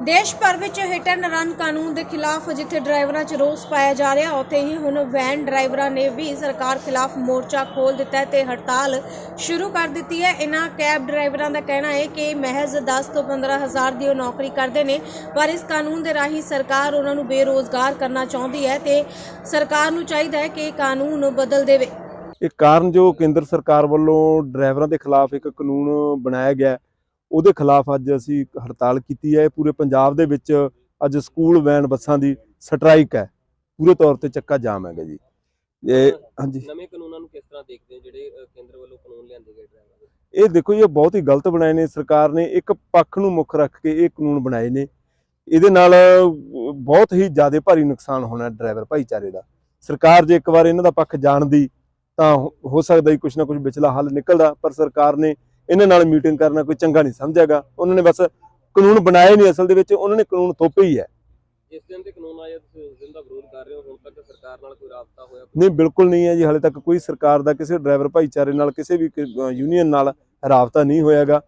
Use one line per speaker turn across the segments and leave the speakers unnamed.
ਦੇਸ਼ ਭਰ ਵਿੱਚ ਹਿੱਟ ਐਂਡ ਰਨ ਕਾਨੂੰਨ ਦੇ ਖਿਲਾਫ ਜਿੱਥੇ ਡਰਾਈਵਰਾਂ 'ਚ ਰੋਸ ਪਾਇਆ ਜਾ ਰਿਹਾ ਉੱਥੇ ਹੀ ਹੁਣ ਵੈਨ ਡਰਾਈਵਰਾਂ ਨੇ ਵੀ ਸਰਕਾਰ ਖਿਲਾਫ ਮੋਰਚਾ ਖੋਲ ਦਿੱਤਾ ਤੇ ਹੜਤਾਲ ਸ਼ੁਰੂ ਕਰ ਦਿੱਤੀ ਹੈ। ਇਹਨਾਂ ਕੈਬ ਡਰਾਈਵਰਾਂ ਦਾ ਕਹਿਣਾ ਹੈ ਕਿ ਮਹਿਜ਼ 10 ਤੋਂ 15 ਹਜ਼ਾਰ ਦੀ ਉਹ ਨੌਕਰੀ ਕਰਦੇ ਨੇ ਪਰ ਇਸ ਕਾਨੂੰਨ ਦੇ ਰਾਹੀਂ ਸਰਕਾਰ ਉਹਨਾਂ ਨੂੰ ਬੇਰੋਜ਼ਗਾਰ ਕਰਨਾ ਚਾਹੁੰਦੀ ਹੈ ਤੇ ਸਰਕਾਰ ਨੂੰ ਚਾਹੀਦਾ ਹੈ ਕਿ ਇਹ ਕਾਨੂੰਨ ਬਦਲ ਦੇਵੇ।
ਇਹ ਕਾਰਨ ਜੋ ਕੇਂਦਰ ਸਰਕਾਰ ਵੱਲੋਂ ਡਰਾਈਵਰਾਂ ਦੇ ਖਿਲਾਫ ਇੱਕ ਕਾਨੂੰਨ ਬਣਾਇਆ ਗਿਆ ਹੈ, ਉਹਦੇ ਖਿਲਾਫ ਅੱਜ ਅਸੀਂ ਹੜਤਾਲ ਕੀਤੀ ਹੈ। ਪੂਰੇ ਪੰਜਾਬ ਦੇ ਵਿੱਚ ਅੱਜ ਸਕੂਲ ਵੈਨ ਬੱਸਾਂ ਦੀ ਸਟ੍ਰਾਈਕ ਹੈ। ਪੂਰੇ ਤੌਰ ਤੇ ਚੱਕਾ ਜਾਮ ਹੈਗਾ ਜੀ। ਇਹ ਹਾਂਜੀ।
ਨਵੇਂ ਕਾਨੂੰਨਾਂ ਨੂੰ ਕਿਸ ਤਰ੍ਹਾਂ ਦੇਖਦੇ ਹੋ? ਜਿਹੜੇ ਕੇਂਦਰ ਵੱਲੋਂ ਕਾਨੂੰਨ ਲਿਆਂਦੇ ਗਏ ਡਰਾਈਵਰਾਂ
ਇਹ ਦੇਖੋ ਇਹ ਬਹੁਤ ਹੀ ਗਲਤ ਬਣਾਏ ਨੇ। ਸਰਕਾਰ ਨੇ ਇੱਕ ਪੱਖ ਨੂੰ ਮੁੱਖ ਰੱਖ ਕੇ ਇਹ ਕਾਨੂੰਨ ਬਣਾਏ ਨੇ। ਇਹਦੇ ਨਾਲ ਬਹੁਤ ਹੀ ਜ਼ਿਆਦਾ ਭਾਰੀ ਨੁਕਸਾਨ ਹੋਣਾ ਡਰਾਈਵਰ ਭਾਈਚਾਰੇ ਦਾ। ਸਰਕਾਰ ਜੇ ਇੱਕ ਵਾਰ ਇਹਨਾਂ ਦਾ ਪੱਖ ਜਾਣਦੀ ਤਾਂ ਹੋ- ਹੋ ਸਕਦਾ ਹੀ ਕੁਝ ਨਾ ਕੁਝ ਵਿਚਲਾ ਹੱਲ ਨਿਕਲਦਾ। ਪਰ ਸਰਕਾਰ ਨੇ ਇਹਨਾਂ ਨਾਲ ਮੀਟਿੰਗ ਕਰਨਾ ਕੋਈ ਚੰਗਾ ਨਹੀਂ ਸਮਝਿਆਗਾ। ਉਹਨਾਂ ਨੇ ਬਸ ਕਾਨੂੰਨ ਬਣਾਏ ਨਹੀਂ ਅਸਲ ਦੇ ਵਿੱਚ ਉਹਨਾਂ ਨੇ ਕਾਨੂੰਨ ਥੋਪੇ ਹੀ ਹੈ।
ਜਿਸ ਦਿਨ ਤੇ ਕਾਨੂੰਨ ਆਇਆ ਤੁਸੀਂ ਉਸ ਦਿਨ ਦਾ ਵਿਰੋਧ ਕਰ ਰਹੇ ਹੋ ਹੁਣ ਤੱਕ ਸਰਕਾਰ ਨਾਲ ਕੋਈ ਰਾਬਤਾ ਹੋਇਆ?
ਨਹੀਂ ਬਿਲਕੁਲ ਨਹੀਂ ਹੈ ਜੀ ਹਾਲੇ ਤੱਕ ਕੋਈ ਸਰਕਾਰ ਦਾ ਕਿਸੇ ਡਰਾਈਵਰ ਭਾਈਚਾਰੇ ਨਾਲ ਕਿਸੇ ਵੀ ਯੂਨੀਅਨ ਨਾਲ ਰਾਬਤਾ ਨਹੀਂ ਹੋਇਆਗਾ।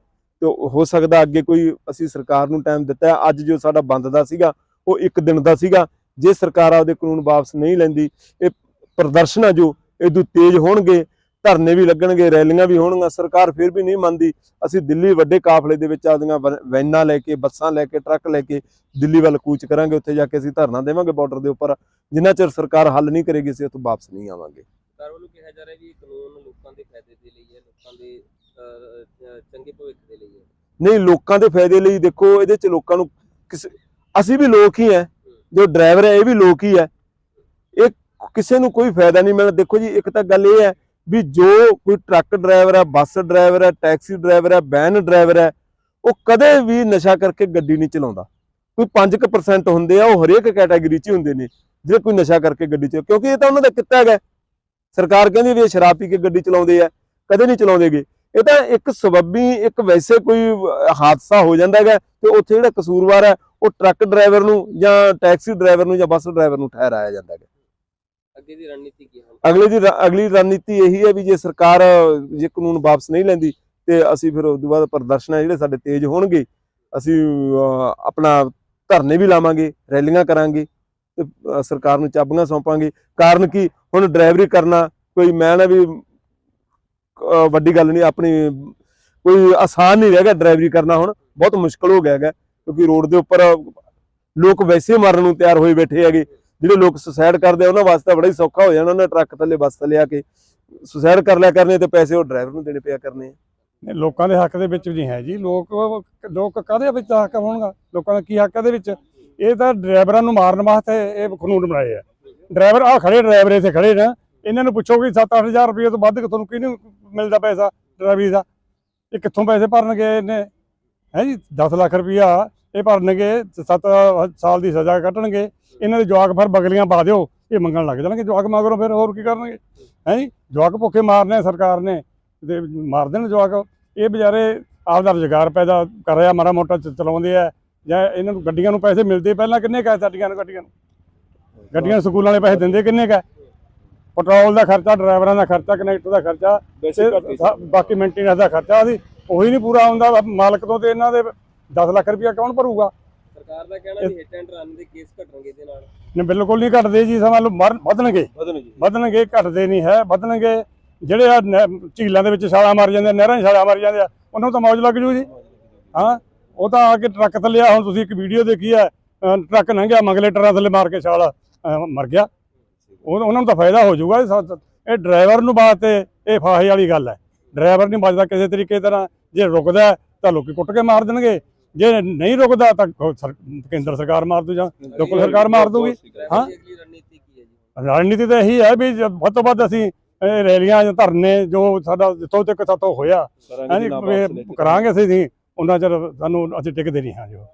ਤੇ ਹੋ ਸਕਦਾ ਅੱਗੇ ਕੋਈ ਅਸੀਂ ਸਰਕਾਰ ਨੂੰ ਟਾਈਮ ਦਿੱਤਾ ਅੱਜ ਜੋ ਸਾਡਾ ਬੰਦ ਦਾ ਸੀਗਾ ਉਹ ਇੱਕ ਦਿਨ ਦਾ ਸੀਗਾ। ਜੇ ਸਰਕਾਰ ਆਪਦੇ ਕਾਨੂੰਨ ਵਾਪਸ ਨਹੀਂ ਲੈਂਦੀ ਇਹ ਪ੍ਰਦਰਸ਼ਨ ਆ ਜੋ ਇਦੋਂ ਤੇਜ਼ ਹੋਣਗੇ। ਧਰਨੇ ਵੀ ਲੱਗਣਗੇ ਰੈਲੀਆਂ ਵੀ ਹੋਣਗੀਆਂ ਸਰਕਾਰ ਫਿਰ ਵੀ ਨਹੀਂ ਮੰਨਦੀ। ਅਸੀਂ ਦਿੱਲੀ ਵੱਡੇ ਕਾਫਲੇ ਦੇ ਵਿੱਚ ਆਪਦੀਆਂ ਵੈ- ਵੈਨਾਂ ਲੈ ਕੇ ਬੱਸਾਂ ਲੈ ਕੇ ਟਰੱਕ ਲੈ ਕੇ ਦਿੱਲੀ ਵੱਲ ਕੂਚ ਕਰਾਂਗੇ ਉੱਥੇ ਜਾ ਕੇ ਅਸੀਂ ਧਰਨਾ ਦੇਵਾਂਗੇ ਬਾਰਡਰ ਦੇ ਉੱਪਰ। ਜਿੰਨਾ ਚਿਰ ਸਰਕਾਰ ਹੱਲ ਨਹੀਂ ਕਰੇਗੀ ਅਸੀਂ ਉੱਥੋਂ ਵਾਪਸ ਨਹੀਂ ਆਵਾਂਗੇ।
ਸਰਕਾਰ ਵੱਲੋਂ ਕਿਹਾ ਜਾ ਰਿਹਾ ਵੀ ਇਹ ਕਾਨੂੰਨ ਲੋਕਾਂ ਦੇ ਫਾਇਦੇ ਦੇ ਲਈ ਹੈ ਲੋਕਾਂ ਦੇ ਅ, ਅ, ਚੰਗੇ ਭਵਿੱਖ ਦੇ ਲਈ ਹੈ।
ਨਹੀਂ ਲੋਕਾਂ ਦੇ ਫਾਇਦੇ ਲਈ ਦੇਖੋ ਇਹਦੇ ਚ ਲੋਕਾਂ ਨੂੰ ਅਸੀਂ ਵੀ ਲੋਕ ਹੀ ਹੈ। ਜੋ ਡਰਾਈਵਰ ਹੈ ਇਹ ਵੀ ਲੋਕ ਹੀ ਹੈ। ਇਹ ਕਿਸੇ ਨੂੰ ਕੋਈ ਫਾਇਦਾ ਨਹੀਂ ਮਿਲਦਾ ਦੇਖੋ ਜੀ ਇੱਕ ਤਾਂ ਗੱਲ ਇਹ ਹੈ ਵੀ ਜੋ ਕੋਈ ਟਰੱਕ ਡਰਾਈਵਰ ਹੈ, ਬੱਸ ਡਰਾਈਵਰ ਹੈ, ਟੈਕਸੀ ਡਰਾਈਵਰ ਹੈ, ਵੈਨ ਡਰਾਈਵਰ ਹੈ, ਉਹ ਕਦੇ ਵੀ ਨਸ਼ਾ ਕਰਕੇ ਗੱਡੀ ਨਹੀਂ ਚਲਾਉਂਦਾ। ਕੋਈ 5% ਹੁੰਦੇ ਆ, ਉਹ ਹਰੇਕ ਕੈਟਾਗਰੀ 'ਚ ਹੀ ਹੁੰਦੇ ਨੇ, ਜਿਹੜੇ ਕੋਈ ਨਸ਼ਾ ਕਰਕੇ ਗੱਡੀ ਚ ਕਿਉਂਕਿ ਇਹ ਤਾਂ ਉਹਨਾਂ ਦਾ ਕਿੱਤਾ ਹੈਗਾ। ਸਰਕਾਰ ਕਹਿੰਦੀ ਵੀ ਇਹ ਸ਼ਰਾਬ ਪੀ ਕੇ ਗੱਡੀ ਚਲਾਉਂਦੇ ਆ, ਕਦੇ ਨਹੀਂ ਚਲਾਉਂਦੇਗੇ। ਇਹ ਤਾਂ ਇੱਕ ਸਬੱਬੀ, ਇੱਕ ਵੈਸੇ ਕੋਈ ਹਾਦਸਾ ਹੋ ਜਾਂਦਾ ਹੈਗਾ ਤੇ ਉੱਥੇ ਜਿਹੜਾ ਕਸੂਰਵਾਰ ਹੈ, ਉਹ ਟਰੱਕ ਡਰਾਈਵਰ ਨੂੰ ਜਾਂ ਟੈਕਸੀ ਡਰਾਈਵਰ ਨੂੰ ਜਾਂ ਬੱਸ ਡਰਾਈਵਰ ਨੂੰ ਠਹਿਰਾਇਆ ਜਾਂਦਾ ਹੈ
ਅੱਗੇ ਦੀ ਰਣਨੀਤੀ ਕੀ ਹੈ
ਅਗਲੇ ਦੀ ਅਗਲੀ ਰਣਨੀਤੀ ਇਹੀ ਹੈ ਵੀ ਜੇ ਸਰਕਾਰ ਜੇ ਕਾਨੂੰਨ ਵਾਪਸ ਨਹੀਂ ਲੈਂਦੀ ਤੇ ਅਸੀਂ ਫਿਰ ਉਸ ਤੋਂ ਬਾਅਦ ਪ੍ਰਦਰਸ਼ਨ ਜਿਹੜੇ ਸਾਡੇ ਤੇਜ਼ ਹੋਣਗੇ, ਅਸੀਂ ਆਪਣਾ ਧਰਨੇ ਵੀ ਲਾਵਾਂਗੇ, ਰੈਲੀਆਂ ਕਰਾਂਗੇ ਤੇ ਸਰਕਾਰ ਨੂੰ ਚਾਬੀਆਂ ਸੌਂਪਾਂਗੇ। ਕਾਰਨ ਕੀ? ਹੁਣ ਡਰਾਈਵਰੀ ਕਰਨਾ, ਕੋਈ ਮੈਂ ਨਾ ਵੀ ਵੱਡੀ ਗੱਲ ਨਹੀਂ, ਆਪਣੀ ਕੋਈ ਆਸਾਨ ਨਹੀਂ ਰਹਿ ਗਿਆ ਡਰਾਈਵਰੀ ਕਰਨਾ ਹੁਣ, ਬਹੁਤ ਮੁਸ਼ਕਲ ਹੋ ਗਿਆ ਹੈਗਾ, ਕਿਉਂਕਿ ਰੋਡ ਦੇ ਉੱਪਰ ਲੋਕ ਵੈਸੇ ਮਰਨ ਨੂੰ ਤਿਆਰ ਹੋਏ ਬੈਠੇ ਹੈਗੇ। ਜਿਹੜੇ ਲੋਕ ਸੁਸਾਇਡ ਕਰਦੇ ਉਹਨਾਂ ਵਾਸਤੇ ਬੜਾ ਹੀ ਸੌਖਾ ਹੋ ਜਾਣਾ, ਉਹਨਾਂ ਟਰੱਕ ਥੱਲੇ, ਬੱਸ ਥੱਲੇ ਆ ਕੇ ਸੁਸਾਇਡ ਕਰ ਲਿਆ ਕਰਨੇ ਤੇ ਪੈਸੇ ਉਹ ਡਰਾਈਵਰ ਨੂੰ ਦੇਣੇ ਪਿਆ ਕਰਨੇ ਆ।
ਲੋਕਾਂ ਦੇ ਹੱਕ ਦੇ ਵਿੱਚ ਨਹੀਂ ਹੈ ਜੀ। ਲੋਕ ਲੋਕ ਕਾਹਦੇ ਵਿੱਚ ਹੱਕ ਹੋਣਗਾ? ਲੋਕਾਂ ਦਾ ਕੀ ਹੱਕ ਇਹਦੇ ਵਿੱਚ? ਇਹ ਤਾਂ ਡਰਾਈਵਰਾਂ ਨੂੰ ਮਾਰਨ ਵਾਸਤੇ ਇਹ ਕਾਨੂੰਨ ਬਣਾਏ ਆ। ਡਰਾਈਵਰ ਆ ਖੜੇ ਡਰਾਈਵਰ ਇੱਥੇ ਖੜੇ ਨੇ। ਇਹਨਾਂ ਨੂੰ ਪੁੱਛੋ ਕਿ 7-8000 ਰੁਪਏ ਤੋਂ ਵੱਧ ਤੁਹਾਨੂੰ ਕਿਹਨੂੰ ਮਿਲਦਾ ਪੈਸਾ ਡਰਾਈਵਰੀ ਦਾ? ਇਹ ਕਿੱਥੋਂ ਪੈਸੇ ਭਰਨਗੇ ਇਹਨੇ? ਹੈ ਜੀ 10 ਲੱਖ ਰੁਪਇਆ ਇਹ ਭਰਨਗੇ 7 ਸਾਲ ਦੀ ਸਜ਼ਾ ਕੱਟਣਗੇ। ਇਹਨਾਂ ਦੇ ਜਵਾਕ ਫਿਰ ਬਗਲੀਆਂ ਪਾ ਦਿਓ ਇਹ ਮੰਗਣ ਲੱਗ ਜਾਣਗੇ ਜਵਾਕ ਮਗਰੋਂ ਫਿਰ ਹੋਰ ਕੀ ਕਰਨਗੇ? ਹੈ ਜੀ? ਜਵਾਕ ਭੁੱਖੇ ਮਾਰਨੇ ਸਰਕਾਰ ਨੇ ਤੇ ਮਾਰ ਦੇਣ ਜਵਾਕ। ਇਹ ਵਿਚਾਰੇ ਆਪਦਾ ਰੁਜ਼ਗਾਰ ਪੈਦਾ ਕਰ ਰਿਹਾ ਮਾੜਾ ਮੋਟਾ ਚ- ਚਲਾਉਂਦੇ ਆ ਜਾਂ ਇਹਨਾਂ ਨੂੰ ਗੱਡੀਆਂ ਨੂੰ ਪੈਸੇ ਮਿਲਦੇ ਪਹਿਲਾਂ ਕਿੰਨੇ ਕਾ ਸਾਡੀਆਂ ਨੂੰ ਗੱਡੀਆਂ ਨੂੰ? ਗੱਡੀਆਂ ਸਕੂਲਾਂ ਵਾਲੇ ਪੈਸੇ ਦਿੰਦੇ ਕਿੰਨੇ ਕਾ? ਪੈਟਰੋਲ ਦਾ ਖਰਚਾ ਡਰਾਈਵਰਾਂ ਦਾ ਖਰਚਾ ਕਨੈਕਟਰ ਦਾ ਖਰਚਾ ਬਾਕੀ ਮੇਨਟੇਨੈਂਸ ਦਾ ਖਰਚਾ ਉਹਦੀ ਉਹੀ ਨਹੀਂ ਪੂਰਾ ਹੁੰਦਾ ਮਾਲਕ ਤੋਂ ਤੇ ਇਹਨਾਂ ਦੇ 10 ਲੱਖ ਰੁਪਇਆ ਕੌਣ ਭਰੂਗਾ?
ਸਰਕਾਰ ਦਾ ਕਹਿਣਾ ਵੀ ਹਿੱਟ ਐਂਡ ਰਨ ਦੇ ਕੇਸ ਘਟਣਗੇ ਇਹਦੇ ਨਾਲ।
ਨੇ ਬਿਲਕੁਲ ਨਹੀਂ ਘਟਦੇ ਜੀ ਸਮਾਂ ਲੋ ਮਰ ਵਧਣਗੇ।
ਵਧਣ ਜੀ।
ਵਧਣਗੇ ਘਟਦੇ ਨਹੀਂ ਹੈ ਵਧਣਗੇ। ਜਿਹੜੇ ਆ ਨਹਿ- ਝੀਲਾਂ ਦੇ ਵਿੱਚ ਛਾਲਾਂ ਮਾਰ ਜਾਂਦੇ ਆ, ਨਹਿਰਾਂ 'ਚ ਛਾਲਾਂ ਮਾਰ ਜਾਂਦੇ ਆ ਉਹਨਾਂ ਨੂੰ ਤਾਂ ਮੌਜ ਲੱਗ ਜੂ ਜੀ। ਹਾਂ ਉਹ ਤਾਂ ਆ ਕੇ ਟਰੱਕ ਥੱਲੇ ਆ ਹੁਣ ਤੁਸੀਂ ਇੱਕ ਵੀਡੀਓ ਦੇਖੀ ਅਹ ਟਰੱਕ ਲੰਘਿਆ ਮਗਲੇ ਟਰਾਂ ਥੱਲੇ ਮਾਰ ਕੇ ਛਾਲ ਅਹ ਮਰ ਗਿਆ। ਉਹ ਉਹਨਾਂ ਨੂੰ ਤਾਂ ਫਾਇਦਾ ਹੋ ਜਾਊਗਾ ਇਹ ਡਰਾਈਵਰ ਨੂੰ ਵਾਸਤੇ ਇਹ ਫਾਹੇ ਵਾਲੀ ਗੱਲ ਹੈ। ਡਰਾਈਵਰ ਨਹੀਂ ਬਚਦਾ ਕਿਸੇ ਤਰੀਕੇ ਤਰ੍ਹਾਂ ਜੇ ਰੁਕਦਾ ਹੈ ਤਾਂ ਲੋਕੀ ਕੁੱਟ ਕੇ ਮਾਰ ਦੇਣਗੇ। ਜੇ ਨਹੀਂ ਰੁਕਦਾ ਤਾਂ ਕੇਂਦਰ ਸਰਕਾਰ ਮਾਰ ਦੂ ਜਾਂ ਲੋਕਲ ਸਰਕਾਰ ਮਾਰ ਦੂਗੀ। ਹਾਂ।
ਅਗਲੀ ਰਣਨੀਤੀ ਕੀ ਹੈ ਜੀ?
ਰਣਨੀਤੀ ਤਾਂ ਇਹੀ ਹੈ ਵੀ ਵੱਧ ਤੋਂ ਵੱਧ ਅਸੀਂ ਇਹ ਰੈਲੀਆਂ ਜਾਂ ਧਰਨੇ ਜੋ ਸਾਡਾ ਜਿੱਥੋਂ ਤੱਕ ਸਾਤੋਂ ਹੋਇਆ ਹਾਂਜੀ ਕਰਾਂਗੇ ਅਸੀਂ ਉਹਨਾਂ ਚਿਰ ਸਾਨੂੰ ਅਸੀਂ ਟਿਕਦੇ ਨਹੀਂ ਹਾਂ ਜੋ